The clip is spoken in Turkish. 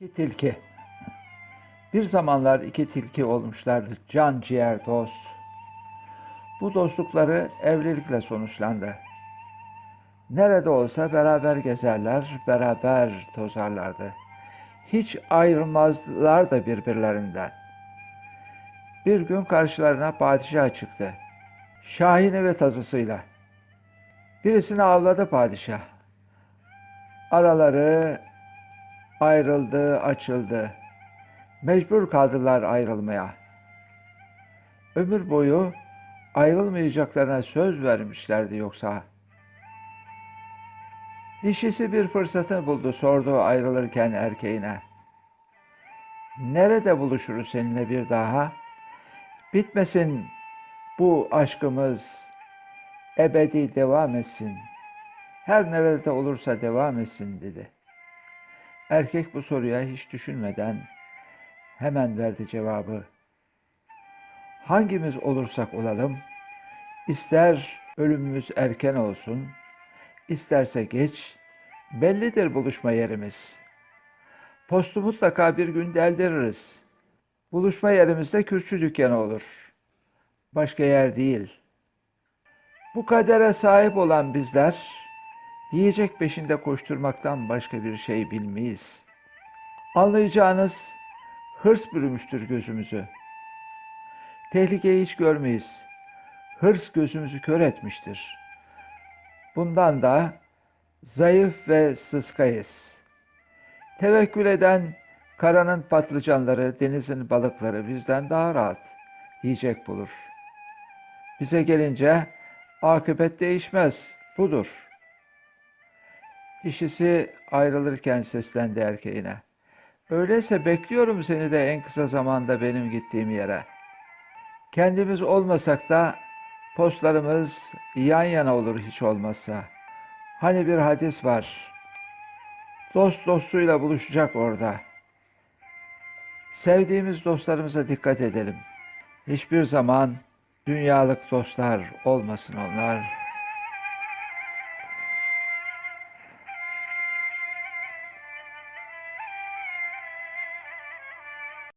İki tilki. Bir zamanlar iki tilki olmuşlardı, can ciğer dost. Bu dostlukları evlilikle sonuçlandı. Nerede olsa beraber gezerler, beraber tozarlardı. Hiç ayrılmazlar da birbirlerinden. Bir gün karşılarına padişah çıktı. Şahini ve tazısıyla. Birisini avladı padişah. Araları ayrıldı, açıldı. Mecbur kaldılar ayrılmaya. Ömür boyu ayrılmayacaklarına söz vermişlerdi yoksa. Dişisi bir fırsatını buldu, sordu ayrılırken erkeğine. Nerede buluşuruz seninle bir daha? Bitmesin bu aşkımız, ebedi devam etsin. Her nerede olursa devam etsin dedi. Erkek bu soruya hiç düşünmeden hemen verdi cevabı. Hangimiz olursak olalım, ister ölümümüz erken olsun, isterse geç, bellidir buluşma yerimiz. Postu mutlaka bir gün deldiririz. Buluşma yerimiz de kürçü dükkanı olur. Başka yer değil. Bu kadere sahip olan bizler, yiyecek peşinde koşturmaktan başka bir şey bilmeyiz. Anlayacağınız hırs bürümüştür gözümüzü. Tehlikeyi hiç görmeyiz. Hırs gözümüzü kör etmiştir. Bundan da zayıf ve sıskayız. Tevekkül eden karanın patlıcanları, denizin balıkları bizden daha rahat yiyecek bulur. Bize gelince akıbet değişmez, budur. Dişisi ayrılırken seslendi erkeğine. Öyleyse bekliyorum seni de en kısa zamanda benim gittiğim yere. Kendimiz olmasak da postlarımız yan yana olur hiç olmazsa. Hani bir hadis var. Dost dostuyla buluşacak orada. Sevdiğimiz dostlarımıza dikkat edelim. Hiçbir zaman dünyalık dostlar olmasın onlar.